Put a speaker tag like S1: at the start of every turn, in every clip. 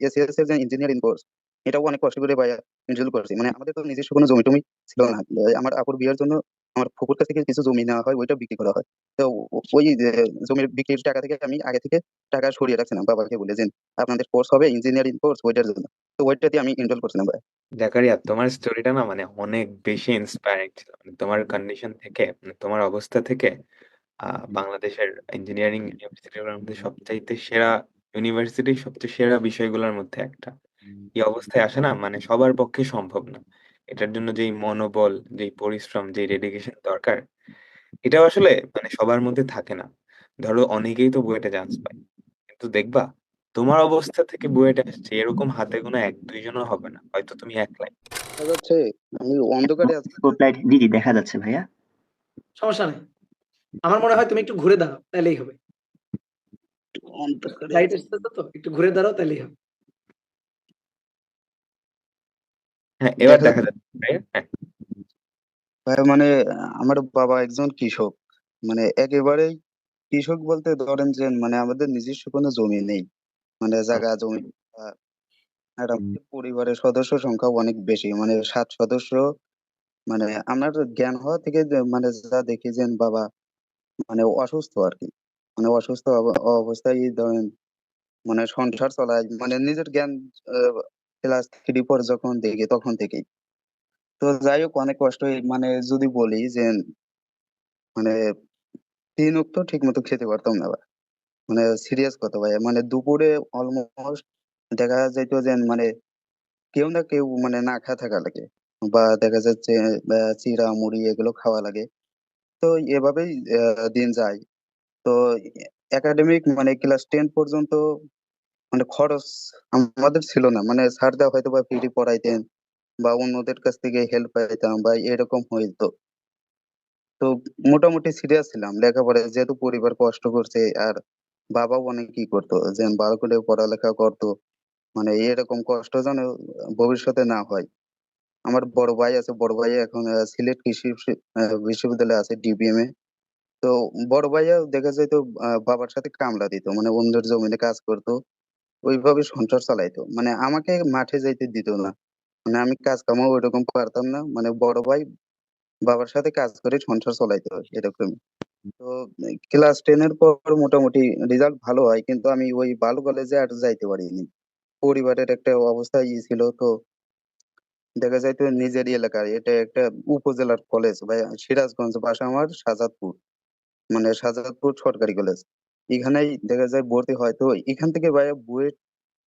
S1: যে engineering course এটাও অনেক কষ্ট করে ভাইয়া এনরোল করছি। মানে আমাদের তো নিজস্ব কোনো জমি টমি ছিল না। আমার আপুর বিয়ের জন্য আমার ফুপুর কাছ থেকে কিছু জমি নেওয়া হয় ওইটা বিক্রি করা হয়। তো ওই জমির বিক্রির টাকা থেকে আমি আগে থেকে টাকা সরিয়ে রাখছিলাম। বাবাকে বলে যে, আপনাদের কোর্স হবে ইঞ্জিনিয়ারিং কোর্স ওইটার জন্য। তো ওইটাতে আমি এনরোল করছিলাম ভাই
S2: জাকারিয়া তোমার স্টোরিটা না মানে অনেক বেশি ইন্সপায়ারিং ছিল। মানে তোমার কন্ডিশন থেকে মানে তোমার অবস্থা থেকে বাংলাদেশের ইঞ্জিনিয়ারিং ইউনিভার্সিটিগুলোর মধ্যে সবচাইতে সেরা ইউনিভার্সিটি সবচেয়ে সেরা বিষয়গুলোর মধ্যে একটা। এই অবস্থায় আসে না? মানে সবার পক্ষে সম্ভব না। এটার জন্য যেই মনোবল যেই পরিশ্রম যেই ডেডিকেশন দরকার এটাও আসলে মানে সবার মধ্যে থাকে না। ধরো অনেকেই তো বুয়েটে চান্স পায়। কিন্তু দেখবা তোমার অবস্থা থেকে বুয়েটে আসছে এরকম হাতে গোনা এক দুইজনও হবে না। হয়তো তুমি একলাই।
S1: দেখা যাচ্ছে আমি অন্ধকারে আছি।
S3: স্পটলাইট জি জি দেখা যাচ্ছে ভাইয়া।
S4: সমস্যা নেই। আমার মনে হয় তুমি একটু ঘুরে দাঁড়াও তাহলেই হবে। লাইট তো একটু ঘুরে দাঁড়াও তাহলেই হবে।
S2: হ্যাঁ এবার
S1: দেখা
S2: যাচ্ছে হ্যাঁ
S1: ভাই মানে আমার বাবা একজন কৃষক। মানে একেবারেই কৃষক বলতে ধরেন যে মানে আমাদের নিজস্ব কোনো জমি নেই। মানে জায়গা জমি আর আমাদের পরিবারের সদস্য সংখ্যা অনেক বেশি। মানে সাত সদস্য মানে আমার জ্ঞান হওয়া থেকে মানে যা দেখি যে বাবা মানে অসুস্থ আর কি। মানে অসুস্থ অব- অবস্থায় ধরেন মানে সংসার চালায় মানে নিজের জ্ঞান ক্লাস থ্রি পর যখন দেখি তখন থেকেই। তো যাই হোক, অনেক কষ্ট মানে যদি বলি যে মানে তিন উক্ত ঠিক মতো খেতে পারতাম না। মানে সিরিয়াস কথা ভাই মানে দুপুরে অলমোস্ট দেখা যাইতো যে মানে কেউ না কেউ মানে না খাওয়া থাকা লাগে বা দেখা যাচ্ছে চিড়া, মুড়ি এগুলো খাওয়া লাগে। তো এভাবেই দিন যায়। তো একাডেমিক মানে ক্লাস টেন পর্যন্ত মানে খরচ আমাদের ছিল না। মানে স্যাররা হয়তো বা ফ্রি পড়াইতেন বা অন্যদের কাছ থেকে হেল্প পাইতাম বা এরকম হইতো। তো মোটামুটি সিরিয়াস ছিলাম। লেখাপড়ায় যেহেতু পরিবার কষ্ট করছে আর বাবাও অনেক কি করতো, যে ভালো করে পড়ালেখা করতো মানে এরকম কষ্ট যেন ভবিষ্যতে না হয়। আমার বড় ভাই আছে, বড় ভাই এখন সিলেট কৃষি বিশ্বি- বিশ্ববিদ্যালয়ে আছে ডিবিএম এ তো বড় ভাইয়া দেখা যায় তো বাবার সাথে কামলা দিত মানে অন্যের জমিনে কাজ করতো, ওইভাবে সংসার চালাইতো। মানে আমাকে মাঠে যাইতে দিত না। মানে আমি কাজ কামও ওইরকম পারতাম না। মানে বড় ভাই বাবার সাথে কাজ করে সংসার চালাইতো এরকম তো ক্লাস টেন এর পর মোটামুটি রেজাল্ট ভালো হয়, কিন্তু আমি ওই ভালো কলেজে আর যাইতে পারিনি। পরিবারের একটা অবস্থা ই ছিল, তো দেখা যায় তো নিজেরই এলাকার এটা একটা উপজেলার কলেজ ভাই সিরাজগঞ্জ, বাসা আমার শাহজাদপুর মানে শাহজাদপুর সরকারি কলেজ এখানেই দেখা যায় ভর্তি হয়। তো এখান থেকে ভাই বুয়েট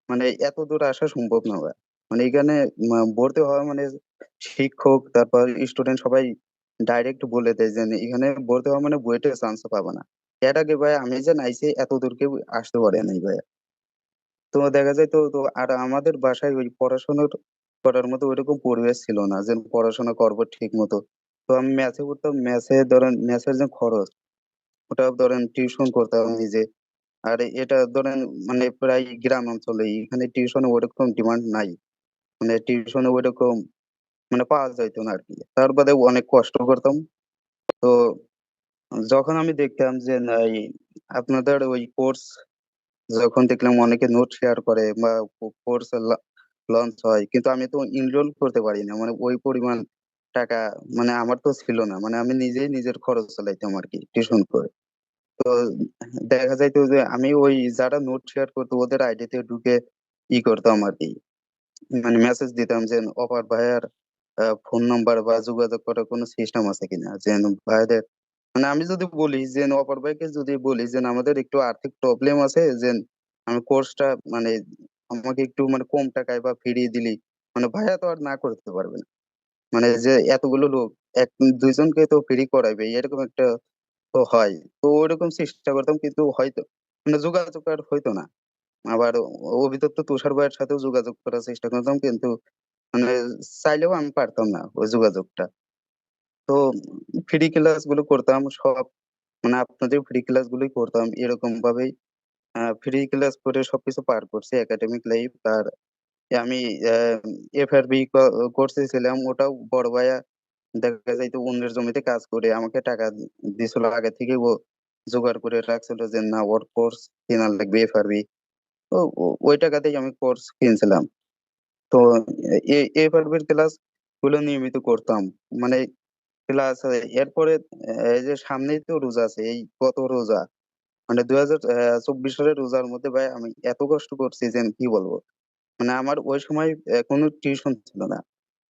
S1: মানে এত দূর আসা সম্ভব না ভাই মানে এখানে ভর্তি হওয়া মানে শিক্ষক, তারপর স্টুডেন্ট সবাই ডাইরেক্ট বলে দেয় যে এখানে ভর্তি হওয়া মানে বুয়েটে চান্স পাবে না। এর আগে ভাই আমি যে নাইছি এত দূর কেউ আসতে পারে নাই ভাইয়া। তো দেখা যায় তো তো আর আমাদের বাসায় ওই পড়াশোনার করার মতো ওইরকম পরিবেশ ছিল না যে পড়াশোনা করব ঠিক মতো তো আমি ম্যাথে পড়তাম ম্যাথে ধরেন ম্যাথের যে খরচ ওটা ধরেন টিউশন করতাম নিজে আর এটা ধরেন মানে প্রায় গ্রাম অঞ্চলে এখানে টিউশনে ওইরকম ডিমান্ড নাই। মানে টিউশনে ওরকম মানে পাওয়া যাইতো না আর কি তার বাদে অনেক কষ্ট করতাম। তো যখন আমি দেখতাম যে না, এই আপনাদের ওই কোর্স যখন দেখলাম অনেকে নোট শেয়ার করে বা কোর্স লঞ্চ হয় কিন্তু আমি তো এনরোল করতে পারি না। মানে ওই পরিমাণ টাকা মানে আমার তো ছিল না। মানে আমি নিজেই নিজের খরচ চালাইতাম আর কি টিউশন করে। তো দেখা যাইতো যে আমি ওই যারা নোট শেয়ার করতো, ওদের আইডিতে ঢুকে ই করতাম আর কি মানে মেসেজ দিতাম যে, অপার ভাইয়ার ফোন নাম্বার বা যোগাযোগ করার কোনো সিস্টেম আছে কিনা? যে ভাইদের মানে আমি যদি বলি যে, অপর ভাইকে যদি বলি যে, আমাদের একটু আর্থিক প্রবলেম আছে, যে আমি কোর্সটা মানে আমাকে একটু মানে কম টাকায় বা ফিরিয়ে দিলি মানে ভাইয়া তো আর না করতে পারবে না। মানে যে এতগুলো লোক, এক দুইজনকে তো ফ্রি করাইবে, এরকম একটা তো হয়। তো ওরকম চেষ্টা করতাম কিন্তু হয়তো মানে যোগাযোগ আর হইতো না। আবার অভিযুক্ত তুষার ভাইয়ের সাথেও যোগাযোগ করার চেষ্টা করতাম কিন্তু মানে চাইলেও আমি পারতাম না ওই যোগাযোগটা। তো ফ্রি ক্লাসগুলো করতাম, সব মানে আপনাদের ফ্রি ক্লাস গুলোই করতাম, এরকম ভাবেই ফ্রি ক্লাস করে সবকিছু পার করছি একাডেমিক লাইফ আর আমি এফআরবি কোর্সে ছিলাম, ওটাও বড় ভাইয়া দেখা যাইতো অন্যের জমিতে কাজ করে, আমাকে টাকা দিছিল আগে থেকে ও জোগাড় করে রাখছিল যে, না, ওর কোর্স কেনার লাগবে এফআরবি তো ওই টাকাতেই আমি কোর্স কিনছিলাম। তো এ- এ ক্লাসগুলো নিয়মিত করতাম। মানে ক্লাস এরপরে, এই যে সামনেই তো রোজা আছে, এই গত রোজা। মানে দুই হাজার চব্বিশ সালের রোজার মধ্যে ভাই আমি এত কষ্ট করছি যে কি বলব? মানে আমার ওই সময় কোনো টিউশন ছিল না।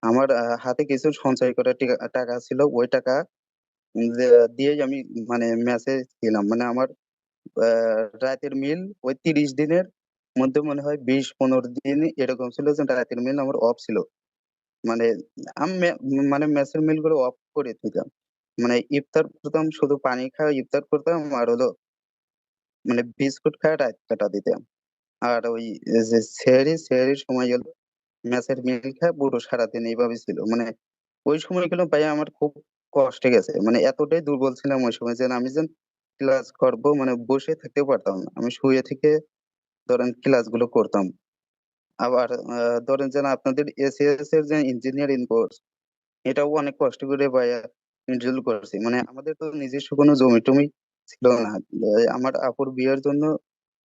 S1: আমার হাতে কিছু সঞ্চয় করা টাকা ছিল। ওই টাকা দিয়েই আমি মানে ম্যাচে ছিলাম মানে আমার রাতের মিল ওই তিরিশ দিনের মধ্যে মনে হয় বিশ, পনেরো দিন এরকম ছিল যে রাতের মিল আমার অফ ছিল। মানে আমি মানে মেসের মিলগুলো অফ করে দিতাম। মানে ইফতার করতাম, শুধু পানি খাওয়া, ইফতার করতাম আর হলো মানে বিস্কুট খাওয়া, রাত কাটা দিতাম। আর ওই, যে সেহরি সেহরির সময় গেল ম্যাচের মিল খায় পুরো সারাদিন এইভাবে ছিল। মানে ওই সময়গুলো ভাই আমার খুব কষ্টে গেছে। মানে এতটাই দুর্বল ছিলাম ওই সময় যে আমি যেন ক্লাস করব মানে বসে থাকতে পারতাম না। আমি শুয়ে থেকে ধরেন ক্লাসগুলো করতাম। আবার ধরেন যেন আপনাদের এসিএস এর যে ইঞ্জিনিয়ারিং কোর্স এটাও অনেক কষ্ট করে ভাইয়া করছি। মানে আমাদের তো নিজস্ব কোনো জমি টমি ছিল না। আমার আপুর বিয়ের জন্য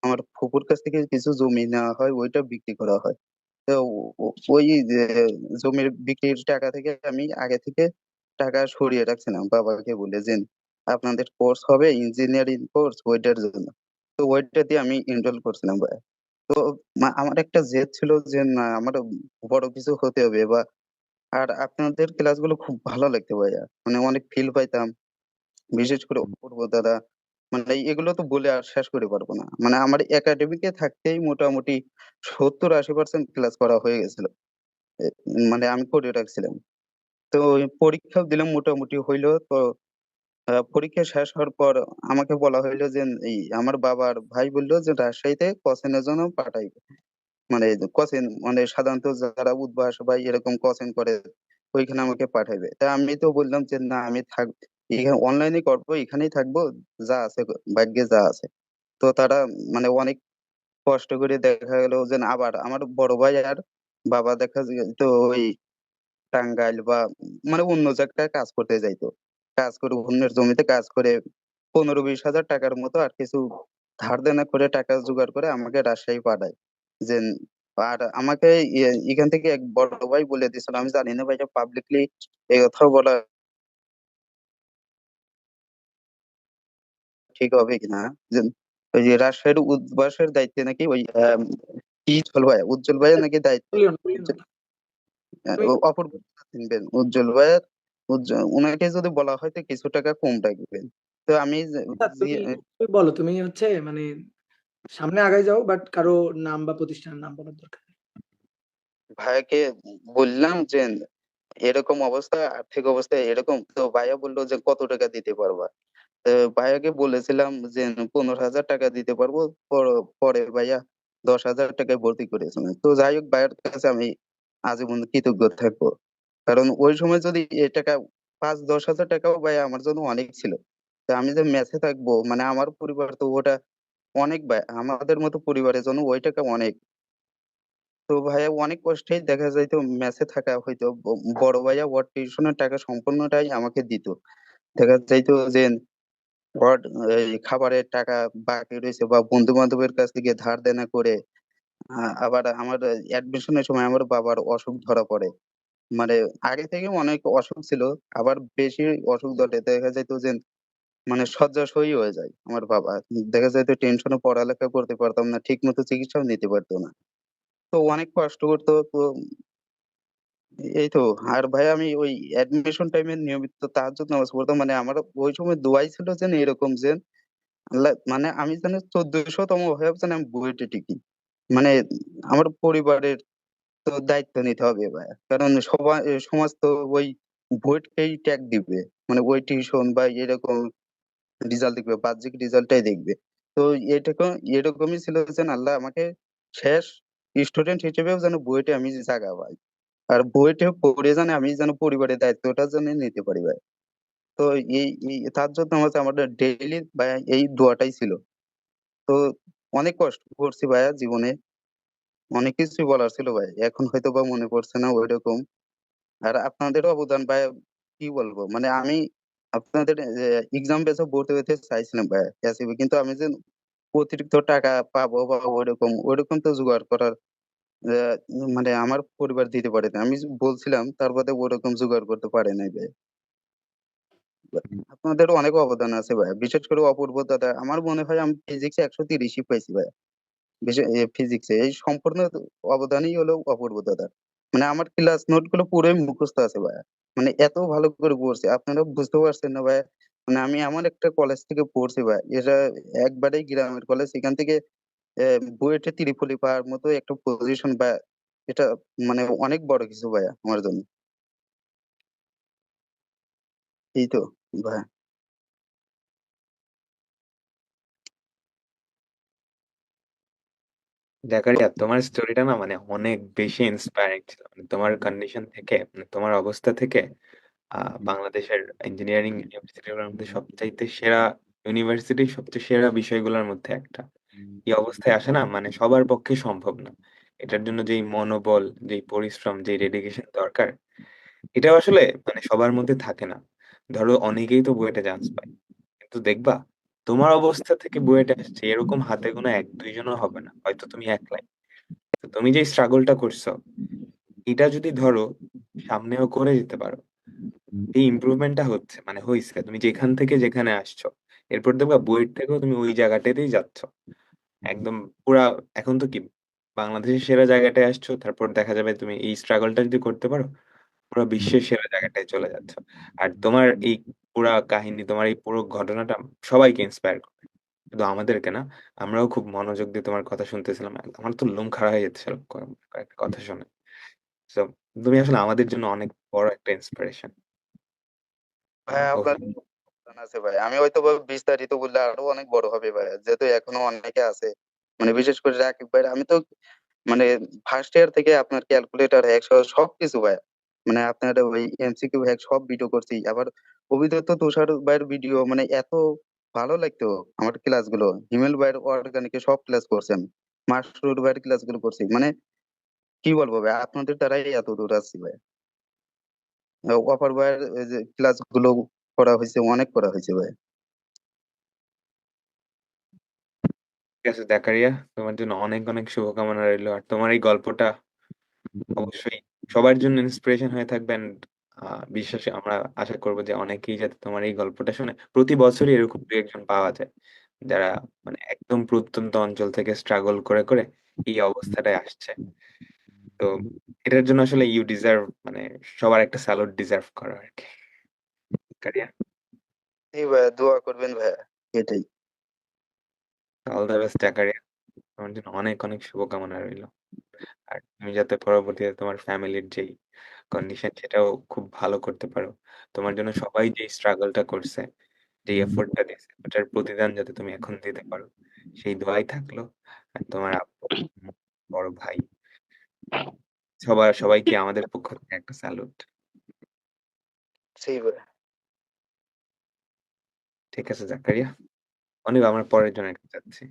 S1: আমার ফুপুর কাছ থেকে কিছু জমি নেওয়া হয়, ওইটা বিক্রি করা হয়। তো ওই যে জমির বিক্রির টাকা থেকে আমি আগে থেকে টাকা সরিয়ে রাখছিলাম। বাবাকে বলে যে আপনাদের কোর্স হবে ইঞ্জিনিয়ারিং কোর্স ওইটার জন্য। তো ওইটা দিয়ে আমি এনরোল করছিলাম। ভাই তো আমার একটা জেদ ছিল যে না আমার বড় কিছু হতে হবে। বা আর আপনাদের ক্লাসগুলো খুব ভালো লাগতো ভাইয়া। মানে অনেক ফিল পাইতাম। বিশেষ করে অপূর্ব দাদা। মানে এগুলো তো বলে আর শেষ করে পারব না। মানে আমার একাডেমিকে থাকতেই মোটামুটি সত্তর আশি পার্সেন্ট ক্লাস করা হয়ে গেছিল। মানে আমি করে রাখছিলাম তো ওই পরীক্ষাও দিলাম মোটামুটি হইল। তো পরীক্ষা শেষ হওয়ার পর আমাকে বলা হইল যে, এই আমার বাবার ভাই বলল যে, রাজশাহীতে কোচিংয়ের জন্য পাঠাইবে। মানে কোচিং মানে সাধারণত যারা উদ্ভাস বা এরকম কোচিং করে, ওইখানে আমাকে পাঠাইবে। তা আমি তো বললাম যে, না, আমি থাক, এখানে অনলাইনে করব, এখানেই থাকব, যা আছে, ভাগ্যে যা আছে। তো তারা মানে অনেক কষ্ট করে দেখা গেল যে আবার আমার বড় ভাই আর বাবা দেখা তো ওই টাঙ্গাইল বা মানে অন্য জায়গায় কাজ করতে যাইতো। কাজ করে অন্যের জমিতে কাজ করে পনেরো বিশ হাজার টাকার মতো আর কিছু ধার দেনা করে টাকা জোগাড় করে আমাকে রাজশাহী পাঠায়। যে আর আমাকে এখান থেকে এক বড় ভাই বলে দিয়েছিল, আমি জানি না ভাই পাবলিকলি এই কথা বলা ঠিক হবে কিনা? ওই যে রাজশাহীর উদ্বাসের দায়িত্বে নাকি ওই কি উজ্জ্বল ভাই উজ্জ্বল ভাইয়ের নাকি দায়িত্ব? অপূর্ব চিনবেন উজ্জ্বল ভাইয়ের উজ্জ্বল ওনাকে যদি বলা হয় তো কিছু টাকা কম রাখবেন তো আমি
S4: আচ্ছা, বলো তুমি হচ্ছে মানে সামনে আগাই যাও বাট কারও নাম বা প্রতিষ্ঠানের নাম বলার দরকার নেই।
S1: ভাইয়াকে বললাম যে এরকম অবস্থা আর্থিক অবস্থা এরকম তো ভাইয়া বলল যে কত টাকা দিতে পারবা? তো ভাইয়াকে বলেছিলাম যে, পনেরো হাজার টাকা দিতে পারব, পর- পরে ভাইয়া দশ হাজার টাকায় ভর্তি করেছিলেন তো যাই হোক, ভাইয়ের কাছে আমি আজীবন কৃতজ্ঞ থাকব। কারণ ওই সময় যদি এই টাকা দশ হাজার টাকাও ভাই আমার জন্য অনেক ছিল। তো আমি যে মেসে থাকব মানে আমার পরিবার তো ওটা অনেক ভাই, আমাদের মতো পরিবারের জন্য ওই টাকা অনেক। তো ভাইয়া অনেক কষ্টেই দেখা যাইতো মেসে থাকা হয়তো বড় ভাইয়া ওর টিউশনের টাকা সম্পূর্ণটাই আমাকে দিত। দেখা যাইতো যে খাবারের টাকা বাকি রয়েছে বা বন্ধু বান্ধবের কাছ থেকে ধার দেনা করে আবার আমার অ্যাডমিশনের সময় আমার বাবার অসুখ ধরা পড়ে। মানে আগে থেকে অনেক অসুখ ছিল, আবার বেশি অসুখ ধরে। দেখা যাইতো যে মানে শয্যাশয়ী হয়ে যায় আমার বাবা। দেখা যাইতো টেনশনে পড়ালেখা করতে পারতাম না ঠিক মতো চিকিৎসাও নিতে পারতো না। তো অনেক কষ্ট করতো, তো এই তো, আর ভাই আমি ওই অ্যাডমিশন টাইমে নিয়মিত তাহাজ্জুদ নামাজ পড়তাম। মানে আমার ওই সময় দোয়াই ছিল যে এরকম যে আল্লাহ মানে আমি যেন চোদ্দশো তম হয়ে যেন আমি বুয়েটে টিকি। মানে আমার পরিবারের তো দায়িত্ব নিতে হবে ভাই কারণ সবাই সমাজ তো ওই বুয়েটকেই ট্যাগ দিবে। মানে ওই টিউশন বা এরকম রেজাল্ট দেখবে, বাহ্যিক রেজাল্টটাই দেখবে। তো এরকম, এরকমই ছিল যে আল্লাহ আমাকে শেষ স্টুডেন্ট হিসেবেও যেন বুয়েটে আমি জায়গা পাই আর বুয়েটে পড়ে জানে আমি যেন পরিবারের দায়িত্বটা যেন নিতে পারি ভাই। তো এই এই, তার জন্য আমাদের আমাদের ডেইলি ভাই এই দোয়াটাই ছিল। তো অনেক কষ্ট করছি ভাইয়া জীবনে। অনেক কিছুই বলার ছিল ভাই। এখন হয়তো বা মনে পড়ছে না ওইরকম। আর আপনাদেরও অবদান ভাই, কি বলব? মানে আমি আপনাদের এক্সাম বেসে ভর্তি হতে চাইছিলাম ভাই কিন্তু আমি যে অতিরিক্ত টাকা পাবো বা ওইরকম ওইরকম তো জোগাড় করার আহ, মানে আমার পরিবার দিতে পারে না। আমি বলছিলাম তারপরে ওরকম জোগাড় করতে পারে নাই ভাই। আপনাদের অনেক অবদান আছে ভাই। বিশেষ করে অপূর্ব দাদা আমার মনে হয় আমি ফিজিক্সে একশো তিরিশই পাইছি ভাই। বিশেষ ফিজিক্সে এই সম্পূর্ণ অবদানই হলো অপূর্ব দাদা মানে আমার ক্লাস নোটগুলো পুরোই মুখস্থ আছে ভাই। মানে এত ভালো করে পড়ছে। আপনারা বুঝতে পারছেন না ভাই। মানে আমি এমন একটা কলেজ থেকে পড়ছি ভাই। এটা একবারেই গ্রামের কলেজ এখান থেকে আহ, বুয়েটে ত্রিপলি পাওয়ার মতো একটা পজিশন বা এটা মানে অনেক বড় কিছু ভাইয়া আমার জন্য। এই তো ভাই
S2: জাকারিয়া তোমার স্টোরিটা না মানে অনেক বেশি ইন্সপায়ারিং ছিল। মানে তোমার কন্ডিশন থেকে মানে তোমার অবস্থা থেকে আহ বাংলাদেশের ইঞ্জিনিয়ারিং ইউনিভার্সিটিগুলোর মধ্যে সবচাইতে সেরা ইউনিভার্সিটি সবচেয়ে সেরা বিষয়গুলোর মধ্যে একটা। এই অবস্থায় আসে না? মানে সবার পক্ষে সম্ভব না। এটার জন্য যেই মনোবল, যেই পরিশ্রম, যেই ডেডিকেশন দরকার এটা আসলে মানে সবার মধ্যে থাকে না। ধরো অনেকেই তো বুয়েটে চান্স পায়। কিন্তু দেখবা, তোমার অবস্থা থেকে বুয়েটে আসছে, এরকম হাতে গোনা এক দুইজনও হবে না। হয়তো তুমি একলাই। তো তুমি যে স্ট্রাগলটা করছ, এটা যদি ধরো সামনেও করে যেতে পারো, এই ইমপ্রুভমেন্টটা হচ্ছে মানে হয়েছে তুমি যেখান থেকে যেখানে আসছো, এরপর দেখবা বুয়েট থেকেও তুমি ওই জায়গাটাতেই যাচ্ছ। একদম পুরা এখন তো কি বাংলাদেশের সেরা জায়গাটায় আসছো তারপর দেখা যাবে তুমি এই স্ট্রাগলটা যদি করতে পারো পুরো বিশ্বের সেরা জায়গাটায় চলে যাচ্ছ। আর তোমার এই পুরা কাহিনী তোমার এই পুরো ঘটনাটা সবাইকে ইন্সপায়ার করবে শুধু আমাদেরকে না আমরাও খুব মনোযোগ দিয়ে তোমার কথা শুনতেছিলাম আমার তো লোম খাড়া হয়ে যাচ্ছিল কয়েকটা কথা শুনে। তো তুমি আসলে আমাদের জন্য অনেক বড় একটা ইন্সপিরেশন
S1: হ্যাঁ, আপনার আছে ভাই। আমি হয়তো বিস্তারিত বললে আরও অনেক বড় হবে ভাই, যেহেতু এখনও অনেকে আছে। মানে বিশেষ করে রাকিব ভাই, আমি তো মানে ফার্স্ট ইয়ার থেকে আপনার ক্যালকুলেটর হ্যাক সবকিছু ভাই। মানে আপনার ওই এমসিকিউ হ্যাক সব ভিডিও করছি। আবার অভিদত্ত তুষার ভাইয়ের ভিডিও মানে এত ভালো লাগতো আমার ক্লাসগুলো হিমেল ভাইয়ের অর্গানিকে সব ক্লাস করছি আমি। মাসরুর ভাইয়ের ক্লাসগুলো করছি। মানে কি বলব ভাই, আপনাদের দ্বারাই এত দূর আসছি ভাই। অপার ভাইয়ের, এই যে ক্লাসগুলো করা হয়েছে অনেক করা হয়েছে ভাই।
S2: ঠিক আছে জাকারিয়া তোমার জন্য অনেক অনেক শুভকামনা রইল। আর তোমার এই গল্পটা অবশ্যই সবার জন্য ইন্সপিরেশন হয়ে থাকবেন বিশ্বাসে আমরা আশা করব যে অনেকেই যাতে তোমার এই গল্পটা শুনে প্রতি বছরই এরকম দু একজন পাওয়া যায়। যারা মানে একদম প্রত্যন্ত অঞ্চল থেকে স্ট্রাগল করে করে এই অবস্থাটায় আসছে। তো এটার জন্য আসলে ইউ ডিজার্ভ মানে সবার একটা স্যালুট ডিজার্ভ করা আর কি।
S1: দোয়া করবেন ভাইয়া এটাই।
S2: অল দ্য বেস্ট জাকারিয়া তোমার জন্য অনেক অনেক শুভকামনা রইল। আর তুমি যাতে পরবর্তীতে তোমার ফ্যামিলির যেই কন্ডিশন সেটাও খুব ভালো করতে পারো। তোমার জন্য সবাই যে স্ট্রাগলটা করছে যে এফোর্টটা দিয়েছে ওটার প্রতিদান যাতে তুমি এখন দিতে পারো সেই দোয়াই থাকল। আর তোমার আব্বু বড় ভাই সবার সবাইকে আমাদের পক্ষ থেকে একটা স্যালুট
S1: সেই ভাই
S2: ঠিক আছে জাকারিয়া। অনেক আমরা পরের জন্য যাচ্ছি।